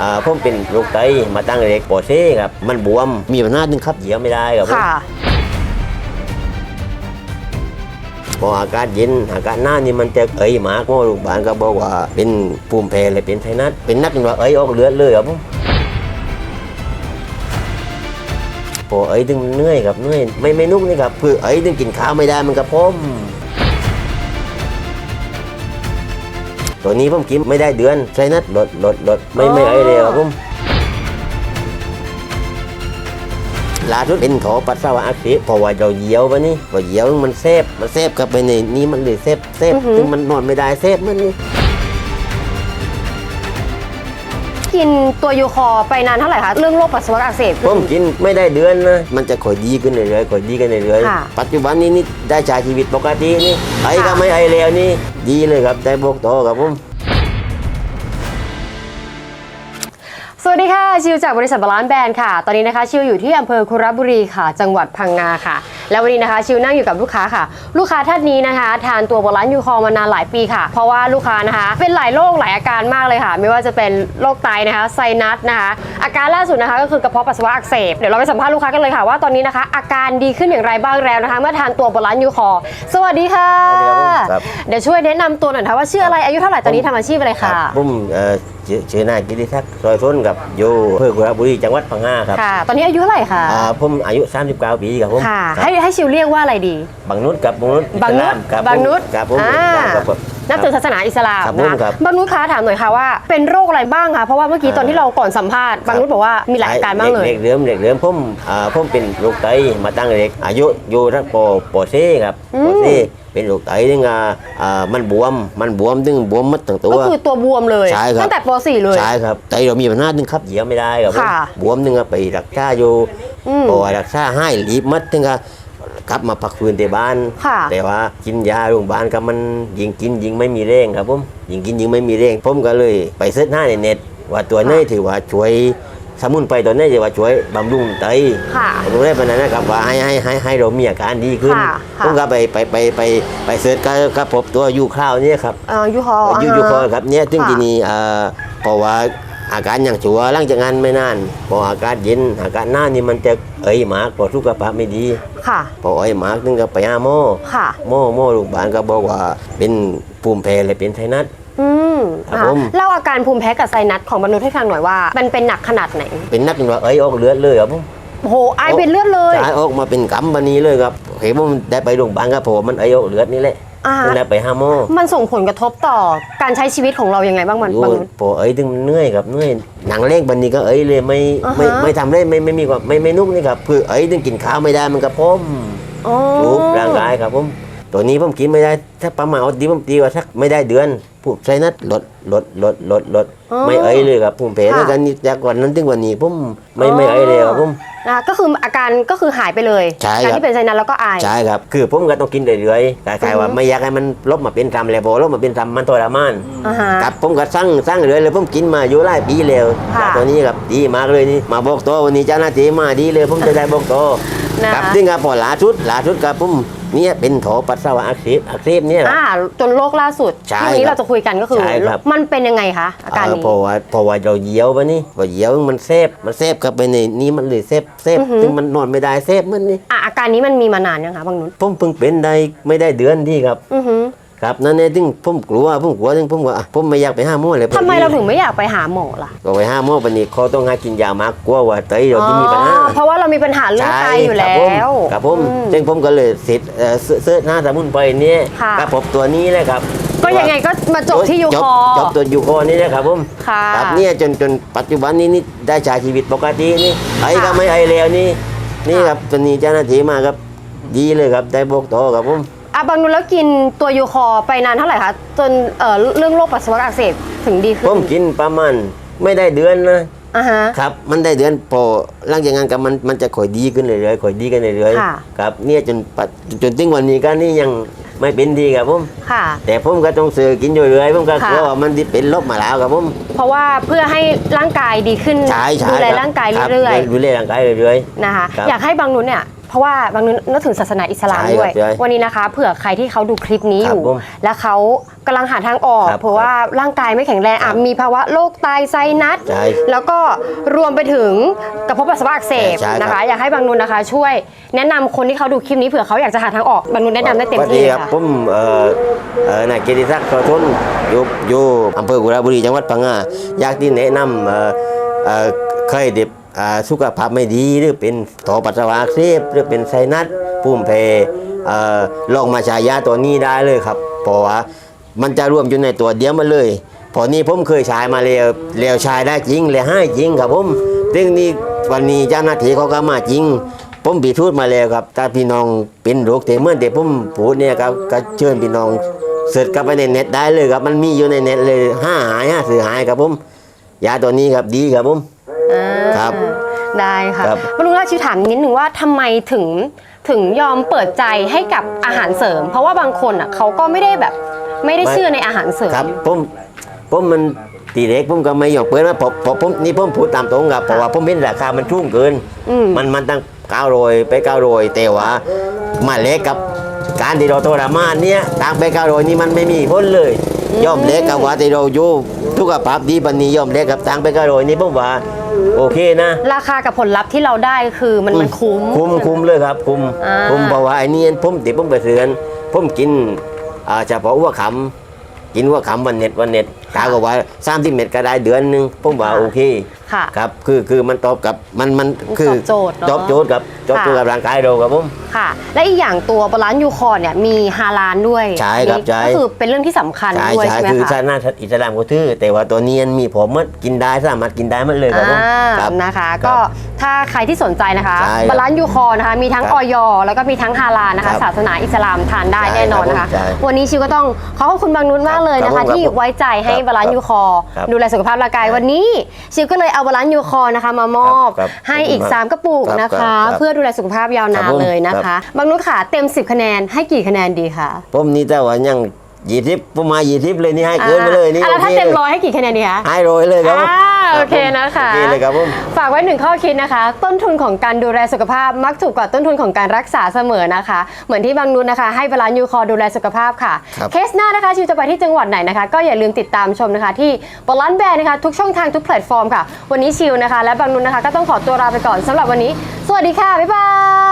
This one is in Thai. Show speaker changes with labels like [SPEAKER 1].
[SPEAKER 1] อ่าผมเป็นโรคไตมาตั้งแต่เด็กปอเซ่ครับมันบวมมีปัญหาถึงขับเหยียวไม่ได้ครับผม
[SPEAKER 2] ค่ะ
[SPEAKER 1] พออากาศเย็นอากาศหน้านี่มันจะเอ้ยหมากเพราะว่าโรงพยาบาลก็บอกว่าเป็นภูมิแพ้เลยเป็นไทนัสเป็นนักจนว่าเอ้ยออกเลือดเลยครับผมพอเอ้ยถึงเหนื่อยครับเหนื่อยไม่ไม่นุ่มนี่ครับคือเอ้ยถึงกินข้าวไม่ได้มันก็พม ตัวนี้ผมกินไม่ได้เดือนไทนัสลดลดลดไม่ไม่เอ้ยเลยครับผมล่าสุดเป็นโถปัสสาวะอักเสบเพราะว่าเราเหยียวไปนี่พอเหยียวมันเซฟมันเซฟกับไปในนี้มันเลยเซฟเซฟ
[SPEAKER 2] อือหือ
[SPEAKER 1] ซึ่งมันนอนไม่ได้เซฟมันนี่
[SPEAKER 2] กินตัวยูคอร์ไปนานเท่าไหร่คะเรื่องโรคปัสสาวะอักเสบ
[SPEAKER 1] ผมกินไม่ได้เดือนนะมันจะค่อยดีขึ้นเรื่อยๆค่อยดีขึ้นเรื่อย
[SPEAKER 2] ค่ะ
[SPEAKER 1] ๆปัจจุบันนี้นี่ได้ใช้ชีวิตปกตินี่ไอ้ก็
[SPEAKER 2] ค่ะ
[SPEAKER 1] ไม่ไอ้แล้วนี่ดีเลยครับได้บอกต่อครับผม
[SPEAKER 2] สวัสดีค่ะ ชิวจากบริษัทบาลานซ์แบรนด์ค่ะ ตอนนี้นะคะ ชิวอยู่ที่อำเภอคุระบุรีค่ะ จังหวัดพังงาค่ะ แล้ววันนี้นะคะชิวนั่งอยู่กับลูกค้าค่ะ ลูกค้าท่านนี้นะคะ ทานตัวบาลานซ์ยูคอร์มานานหลายปีค่ะ เพราะว่าลูกค้านะคะ เป็นหลายโรคหลายอาการมากเลยค่ะ ไม่ว่าจะเป็นโรคไตนะคะไซนัสนะคะ อาการล่าสุดนะคะ ก็คือกระเพาะปัสสาวะอักเสบเดี๋ยวเราไปสัมภาษณ์ลูกค้ากันเลยค่ะว่าตอนนี้นะคะ อาการดีขึ้นอย่างไรบ้างแล้วนะคะ เมื่อทานตัวบาลานซ์ยูคอร์สวัสดีค่ะ
[SPEAKER 1] ครับ
[SPEAKER 2] เดี๋ยวช่วยแนะนำตัวหน่อยนะคะว่าชื่ออะไรอายุเท่าไหร่ตอนนี้ทำอาชีพอะไร
[SPEAKER 1] ครั
[SPEAKER 2] ค่ะ
[SPEAKER 1] บผมเอ่อ ชื่อชื่อนายกิติทักษ์ซอยส้นกับอยู่อำเภอกุระบุรีจังหวัดพังงาครับ
[SPEAKER 2] ค่ะ ตอนนี้อายุเท่าไหร่คะ
[SPEAKER 1] อ่าผมอายุ 39 ปีครับผม
[SPEAKER 2] ค่ะ
[SPEAKER 1] ครับ
[SPEAKER 2] ให้ให้ชิวเรียกว่าอะไรดี
[SPEAKER 1] บางนุชกับบางนุช
[SPEAKER 2] บางนุช
[SPEAKER 1] ครับผม
[SPEAKER 2] บางนุช
[SPEAKER 1] ครับผม
[SPEAKER 2] อ่า
[SPEAKER 1] ครับผม
[SPEAKER 2] นับถือศาสนาอิสลาม
[SPEAKER 1] ครับผม
[SPEAKER 2] นะครับบางนุชคะถามหน่อยค่ะว่าเป็นโรคอะไรบ้างคะเพราะว่าเมื่อกี้
[SPEAKER 1] อ่า
[SPEAKER 2] ตอนที่เราก่อนสัมภาษณ์บางนุชบอกว่ามีหลายอาการมากเลย
[SPEAKER 1] เด็กๆเริ่มเด็กเริ่มผมอ่าผมเป็นโรคไตมาตั้งแต่เด็ก อายุอยู่ทั้งปปเซ่ครับ
[SPEAKER 2] อืม
[SPEAKER 1] ปเซ่ เป็นโรคไตนึงอ่าอ่ามันบวมมันบวมถึงบวมหมัดทั้งตัว
[SPEAKER 2] ก็คือตัวบวมเลย
[SPEAKER 1] ใช่ครับ
[SPEAKER 2] ตั้งแต่ป .4 เลย
[SPEAKER 1] ใช่ครับไตเรามีปัญหาถึงขับเหยียวไม่ได้ครับผม
[SPEAKER 2] ค่ะ
[SPEAKER 1] บวมนึงก็ไปรักษาอยู่
[SPEAKER 2] อืม
[SPEAKER 1] พอรักษาให้รีบมัดถึงก็กลับมาพักฟื้นที่บ้าน
[SPEAKER 2] ค่ะ
[SPEAKER 1] แต่ว่ากินยาโรงพยาบาลก็มันยิงกินยิงไม่มีแรงครับผมยิงกินยิงไม่มีแรงผมก็เลยไปเสิร์ชหน้าในเน็ตว่าตัวไหนี้ถือว่าช่วย สมุนไพรตัวไหนี้ถือว่าช่วยบำรุงไต
[SPEAKER 2] ค่ะ
[SPEAKER 1] ผมได้ปนั้นนะครับว่าให้ให้ให้ให้เรามีอาการดีขึ้น
[SPEAKER 2] ค่ะค่ะ
[SPEAKER 1] ผมก็ไปไปไปไปไปเสิร์ชก็ก็พบตัวยูคราวเนี่ยครับ
[SPEAKER 2] เอ่อยูคอร์
[SPEAKER 1] ยูยูคอครับเนี่ยซึ่ง
[SPEAKER 2] ค่ะ
[SPEAKER 1] ทีนี้เอ่อเพราะว่าอาการอย่างชัวร์หลังจากงานไม่นานพออากาศเย็นอากาศหน้านี่มันจะเอ้ยหมากพอสุขภาพไม่ดี
[SPEAKER 2] ค่ะ
[SPEAKER 1] พอเอ้ยหมากนึงก็ไปหาหมอ
[SPEAKER 2] ค่ะ
[SPEAKER 1] หมอหมอโรงพยาบาลก็บอกว่าเป็นภูมิแพ้เลยเป็นไทนัส
[SPEAKER 2] อื ม
[SPEAKER 1] ครับ
[SPEAKER 2] อะ
[SPEAKER 1] ผม
[SPEAKER 2] เล่าอาการภูมิแพ้กับไซนัสของบางนุชให้ฟังหน่อยว่า มันเป็นหนักขนาดไหน
[SPEAKER 1] เป็นนักจนว่าเอ้ยออกเลือดเลยครับผม
[SPEAKER 2] โอ้โหไอเป็นเลือดเลย
[SPEAKER 1] จ่ายออกมาเป็นกำบันนี้เลยครับเห็นว่ามันได้ไปโรงพยาบาลก็เพราะว่ามันเอ้ยออกเลือดนี่แหละ
[SPEAKER 2] อ่า
[SPEAKER 1] จึงได้ไปหาหมอ
[SPEAKER 2] มันส่งผลกระทบต่อการใช้ชีวิตของเรายังไงบ้างมัน
[SPEAKER 1] โอ้
[SPEAKER 2] บาง
[SPEAKER 1] ย
[SPEAKER 2] นุช
[SPEAKER 1] พอเอ้ยถึงเหนื่อยครับเหนื่อยหนังเล่งบันนี้ก็เอ้ยเลยไม่
[SPEAKER 2] อ่าฮะ
[SPEAKER 1] ไม่ไม่ทำได้ไม่ไม่มีความไม่ไม่นุ่มนี่ครับคือเอ้ยถึงกินข้าวไม่ได้มันก็พม
[SPEAKER 2] อ๋อ
[SPEAKER 1] รูปร่างกายครับผมตัวนี้ผมกินไม่ได้ถ้าประมาณเอาดีผมตีว่าสักไม่ได้เดือน ผู้ใช้นัดลดลดลดลดลดไม่เอ้ยเลยครับผมเพลแล้วกันนี่จากวันนั้นถึงวันนี้ผมไม่ไม่เอ้ยเลยครับผม
[SPEAKER 2] นะคะก็คืออาการก็คือหายไปเลย
[SPEAKER 1] ใช่
[SPEAKER 2] การ
[SPEAKER 1] ครับ
[SPEAKER 2] ที่เป็นไซนัสแล้วก็ไอ
[SPEAKER 1] ใช่ครับ คือผมก็ต้องกินเรื่อยๆคล้ายๆว่า
[SPEAKER 2] อือฮึ
[SPEAKER 1] ไม่อยากให้มันลบมาเป็นทำเลยพอลบมาเป็นทำมันทรมาน
[SPEAKER 2] อ่าฮะ
[SPEAKER 1] ครับผมก็สั่งสั่งเรื่อยเลยผมกินมาอยู่หลายปีแล้ว
[SPEAKER 2] ค่ะ
[SPEAKER 1] จากตัวนี้ครับดีมากเลยนี่มาบอกตัววันนี้เจ้าหน้าที่มาดีเลย ผมจะได้บอกตัว
[SPEAKER 2] นะคะ
[SPEAKER 1] ครับซึ่งครับพอหลาชุดหลาชุดครับผม เนี่ยเป็นโถปัสสาวะอักเสบอักเสบเนี่ยครับ
[SPEAKER 2] อ่าจนโรคล่าสุด
[SPEAKER 1] ใช่
[SPEAKER 2] ที่วันนี้
[SPEAKER 1] ครับ
[SPEAKER 2] เราจะคุยกันก็คือ
[SPEAKER 1] ใช่ครับ
[SPEAKER 2] มันเป็นยังไงคะอาการ
[SPEAKER 1] เอ่อ
[SPEAKER 2] นี้
[SPEAKER 1] เพราะว่าเพราะว่าเราเหยียวไปนี่พอเหยียวมันเซฟมันเซฟเข้าไปในนี้มันเลยเซฟเซฟ
[SPEAKER 2] อือหือ
[SPEAKER 1] ซึ่งมันนอนไม่ได้เซฟมันนี่
[SPEAKER 2] อะอาการนี้มันมีมานานยังคะบางนุช
[SPEAKER 1] ผมเพิ่งเป็นได้ไม่ได้เดือนที่ครับ
[SPEAKER 2] อือหือ
[SPEAKER 1] ครับนั่นเองถึงผมกลัวผมกลัวถึงผมว่าอะผมไม่อยากไปห้าหมอเลย
[SPEAKER 2] ทำไมเราถึงไม่อยากไปหาหมอล่ะ
[SPEAKER 1] ก็ไปห้าหมอปานนี้เขาต้องให้กินยามากกลัวว่าไตเราที่มีปัญหา
[SPEAKER 2] อ๋อเพราะว่าเรามีปัญหาเรื่องไตอยู่แล้
[SPEAKER 1] ครับผม
[SPEAKER 2] ว
[SPEAKER 1] ครับผม
[SPEAKER 2] อืม
[SPEAKER 1] ซึ่งผมก็เลยสิทธิ์เอ่อเสิร์ชเสิร์ชหน้าสมุนไพรเนี่ย
[SPEAKER 2] ค่ะ
[SPEAKER 1] ก็พบตัวนี้เลยครับ
[SPEAKER 2] ก็ยังไงก็มาจบที่ยู
[SPEAKER 1] จ
[SPEAKER 2] คอ
[SPEAKER 1] จบตัวยูคอนี่นะครับผม
[SPEAKER 2] ค่ะ
[SPEAKER 1] ครับเนี่ยจนจนปัจจุบันนี้นี่ได้ใช้ชีวิตปกตินี่ไอ้ก็
[SPEAKER 2] ค่ะ
[SPEAKER 1] ไม่ไอ้แล้วนี่นี่ครับตอนนี้เจ้าหน้าที่มาครับดีเลยครับได้บอกต่อครับผม
[SPEAKER 2] อะบางนุชแล้วกินตัวยูคอไปนานเท่าไหร่คะจนเอ่อเรื่องโรคปัสสาวะอักเสบถึงดีขึ้
[SPEAKER 1] ผ
[SPEAKER 2] น
[SPEAKER 1] มกินประมาณไม่ได้เดือนนะ
[SPEAKER 2] อ่าฮะ
[SPEAKER 1] ครับ มันได้เดือนพอหลังจากนั้นกับมันมันจะค่อยดีขึ้นเรื่อยๆค่อยดีกันเรื่อย
[SPEAKER 2] ค่ะ
[SPEAKER 1] ๆครับ เนี่ยจนปัจจนถึงวันนี้ก็นี่ยังไม่เป็นดีครับผม
[SPEAKER 2] ค่ะ
[SPEAKER 1] แต่ผมก็ต้องซื้อกินอยู่เรื่อยๆผมก็
[SPEAKER 2] ค่ะ
[SPEAKER 1] กลัวว่ามันที่เป็นลบมาแล้วครับผม
[SPEAKER 2] เพราะว่าเพื่อให้ร่างกายดีขึ้น
[SPEAKER 1] ใช่ใช่
[SPEAKER 2] ดูแล
[SPEAKER 1] คบ
[SPEAKER 2] ร่างกาย
[SPEAKER 1] คบ
[SPEAKER 2] เรื่อย
[SPEAKER 1] ดูแลร่างกายเรื่อย
[SPEAKER 2] ๆนะคะ
[SPEAKER 1] ครับ
[SPEAKER 2] อยากให้บางนุชเนี่ย เพราะว่าบางนึกนับถือศาสนาอิสลาม
[SPEAKER 1] ใช่ครับ
[SPEAKER 2] ด้วย
[SPEAKER 1] ใช่
[SPEAKER 2] วันนี้นะคะเผื่อใครที่เขาดูคลิปนี้
[SPEAKER 1] ครั
[SPEAKER 2] อบยู่
[SPEAKER 1] ผม
[SPEAKER 2] และเขากำลังหาทางออก
[SPEAKER 1] ครับ
[SPEAKER 2] เพราะว่าร่างกายไม่แข็งแรงอะ
[SPEAKER 1] ครับ
[SPEAKER 2] มีภาวะโรคไตไซนัส
[SPEAKER 1] ใช่
[SPEAKER 2] แล้วก็รวมไปถึงกระเพาะปัสสาวะอักเสบ
[SPEAKER 1] ใช่ครับ
[SPEAKER 2] นะคะ อยากให้บางนุนนะคะ ช่วยแนะนำคนที่เขาดูคลิปนี้เผื่อเขาอยากจะหาทางออกบางนุนแนะนำได้เต็ม
[SPEAKER 1] สวัส
[SPEAKER 2] ที่
[SPEAKER 1] ดี
[SPEAKER 2] เลย
[SPEAKER 1] ครับ
[SPEAKER 2] ค่ะ
[SPEAKER 1] ผมเอ่อเอ่อนายเกียรติศักดิ์กระทนอยู่อยู่อำเภอกุระบุรีจังหวัดพังงาอยากที่แนะนำเอ่อเอ่อเคยเด็บอ่า สุขภาพไม่ดีหรือเป็นต่อปัสสาวะอักเสบหรือเป็นไซนัสปุ่มเพเอ่อลองมาใช้ยาตัวนี้ได้เลยครับ เพราะว่ามันจะรวมอยู่ในตัวเดียวมาเลยพอนี้ผมเคยใช้มาแล้วแล้วใช้ได้จริงเลยให้จริงครับผมซึ่งนี่วันนี้เจ้าหน้าที่เขาก็มาจริง ผมพิสูจน์มาแล้วครับถ้าพี่น้องเป็นโรคเตเมื่อเด็กผมพูดเนี่ยครับก็เชิญพี่น้องเสิร์ชเข้าไปในเน็ตได้เลยครับ มันมีอยู่ในเน็ตเลยห้าหายห้าสื่อหายครับผมยาตัวนี้ครับดีครับผม ครับ
[SPEAKER 2] ได้ค่ะ
[SPEAKER 1] ครับ
[SPEAKER 2] บรุงราชชิวถามนิดนึงว่าทำไมถึงถึงยอมเปิดใจให้กับอาหารเสริม เพราะว่าบางคนอะเขาก็ไม่ได้แบบไม่ได้เชื่อในอาหารเสริม
[SPEAKER 1] ครับผมผมมันตีเล็กผมก็ไม่ยอมเปิดนะเพราะเพราะผมนี่ผมพูดตามตรงครับเพราะว่าผมเห็นราคามันชุ่มเกิน
[SPEAKER 2] อืม
[SPEAKER 1] มันมันตั้งเก้าโรยไปเก้าโรยแต่ว่ามาเล็กกับการที่เราทรมานเนี่ยต่างไปเก้าโรยนี่มันไม่มีผลเลยย่อมเล็กกับว่าที่เราอยู่ทุกภาพดีปันนี้ย่อมเล็กกับต่างไปเก้าโรยนี่ผมว่า โอเคนะ
[SPEAKER 2] ราคากับผลลัพธ์ที่เราได้คือมันมันคุ้ม
[SPEAKER 1] คุ้มคุ้มเลยครับ คุ้ม
[SPEAKER 2] อ่า
[SPEAKER 1] คุ้มเพราะว่าไอ้นี่ผมติผมไปเสือนผมกินอ่าเฉพาะหัวขำกินหัวขำวันเน็ตวันเน็ตตาก็ว่าสามสิบเม็ดก็ได้เดือนหนึงผมว่าโอเค
[SPEAKER 2] ค่ะ
[SPEAKER 1] ครับคือคือมันตอบกับมันมันคือ
[SPEAKER 2] ตอบโจทย์เนอะ
[SPEAKER 1] ตอบโจทย์กับตอบโจทย์กับร่างกายเราครับผม
[SPEAKER 2] ค่ะ และอีกอย่างตัวบาลานซ์ยูคอร์เนี่ยมีฮาลานด้วย
[SPEAKER 1] ใช่ครับ
[SPEAKER 2] นี่
[SPEAKER 1] ใช่
[SPEAKER 2] ก็คือเป็นเรื่องที่สำคัญ
[SPEAKER 1] ใช่
[SPEAKER 2] ด้วย
[SPEAKER 1] ใช่
[SPEAKER 2] ใช่ไหม
[SPEAKER 1] คือ
[SPEAKER 2] คะ
[SPEAKER 1] ชาติหน้าอิสลามก็ถือแต่ว่าตัวนี้มันมีผมมันกินได้สามารถกินได้หมันเลยครับผม
[SPEAKER 2] อ่า
[SPEAKER 1] ครับ
[SPEAKER 2] นะคะ
[SPEAKER 1] ครับ
[SPEAKER 2] ก็ถ้าใครที่สนใจนะคะ
[SPEAKER 1] ใช่ครับ
[SPEAKER 2] บาลานซ์ยูคอร์นะคะมีทั้ง
[SPEAKER 1] ครับ
[SPEAKER 2] ออยแล้วก็มีทั้งฮาลาลนะ
[SPEAKER 1] ครั
[SPEAKER 2] คะ
[SPEAKER 1] บ
[SPEAKER 2] ศาสนาอิสลามทานได้
[SPEAKER 1] ใช่
[SPEAKER 2] แน่นอนนะคะ
[SPEAKER 1] ครับผมใช่
[SPEAKER 2] วันนี้ชิวก็ต้องขอขอบคุณบางนุชมากเลยนะ
[SPEAKER 1] ครั
[SPEAKER 2] คะ
[SPEAKER 1] บผม
[SPEAKER 2] ที่
[SPEAKER 1] ครับ
[SPEAKER 2] ไว้ใจให้
[SPEAKER 1] ครับ
[SPEAKER 2] บาลานซ์ยูคอร์
[SPEAKER 1] ครับ
[SPEAKER 2] ดูแลสุขภาพร่างกายวันนี้ ชิวก็เลยเอาบาลานซ์ยูคอร์นะคะมามอบ
[SPEAKER 1] ครับครับ
[SPEAKER 2] ให้อีก
[SPEAKER 1] ครับ
[SPEAKER 2] 3กระปุก
[SPEAKER 1] ครับ
[SPEAKER 2] นะ
[SPEAKER 1] ครั
[SPEAKER 2] คะ
[SPEAKER 1] บครับ
[SPEAKER 2] เพื่อดูแลสุขภาพยาวนาน
[SPEAKER 1] ครับผม
[SPEAKER 2] เลยนะ
[SPEAKER 1] ครั
[SPEAKER 2] คะ
[SPEAKER 1] บ
[SPEAKER 2] บางนุชค่ะเต็ม 10 คะแนนให้กี่คะแนนดีคะ
[SPEAKER 1] ผมนี่แต่ว่ายัง ยี่สิบผมมายี่สิบเลยนี่ให้เกินไปเลยนี่
[SPEAKER 2] อะแล้วถ้า
[SPEAKER 1] โอค
[SPEAKER 2] เต็ม
[SPEAKER 1] ลย
[SPEAKER 2] ร้อยให้กี่คะแนนดีคะ
[SPEAKER 1] ให้โรยเลยครับผม
[SPEAKER 2] อ่า
[SPEAKER 1] รับ
[SPEAKER 2] โอเคนะคะ
[SPEAKER 1] โอเคเลยครับผม
[SPEAKER 2] ฝากไว้หนึ่งข้อคิดนะคะ ต้นทุนของการดูแลสุขภาพมักถูกกว่าต้นทุนของการรักษาเสมอนะคะ เหมือนที่บางนุชนะคะ ให้บาลานซ์ยูคอร์ดูแลสุขภาพค่ะ
[SPEAKER 1] ครับ
[SPEAKER 2] เคสหน้านะคะชิวจะไปที่จังหวัดไหนนะคะ ก็อย่าลืมติดตามชมนะคะ ที่บาลานซ์แบรนด์นะคะ ทุกช่องทางทุกแพลตฟอร์มค่ะ วันนี้ชิวนะคะ และบางนุชนะคะ ก็ต้องขอตัวลาไปก่อนสำหรับวันนี้ สวัสดีค่ะบ๊ายบาย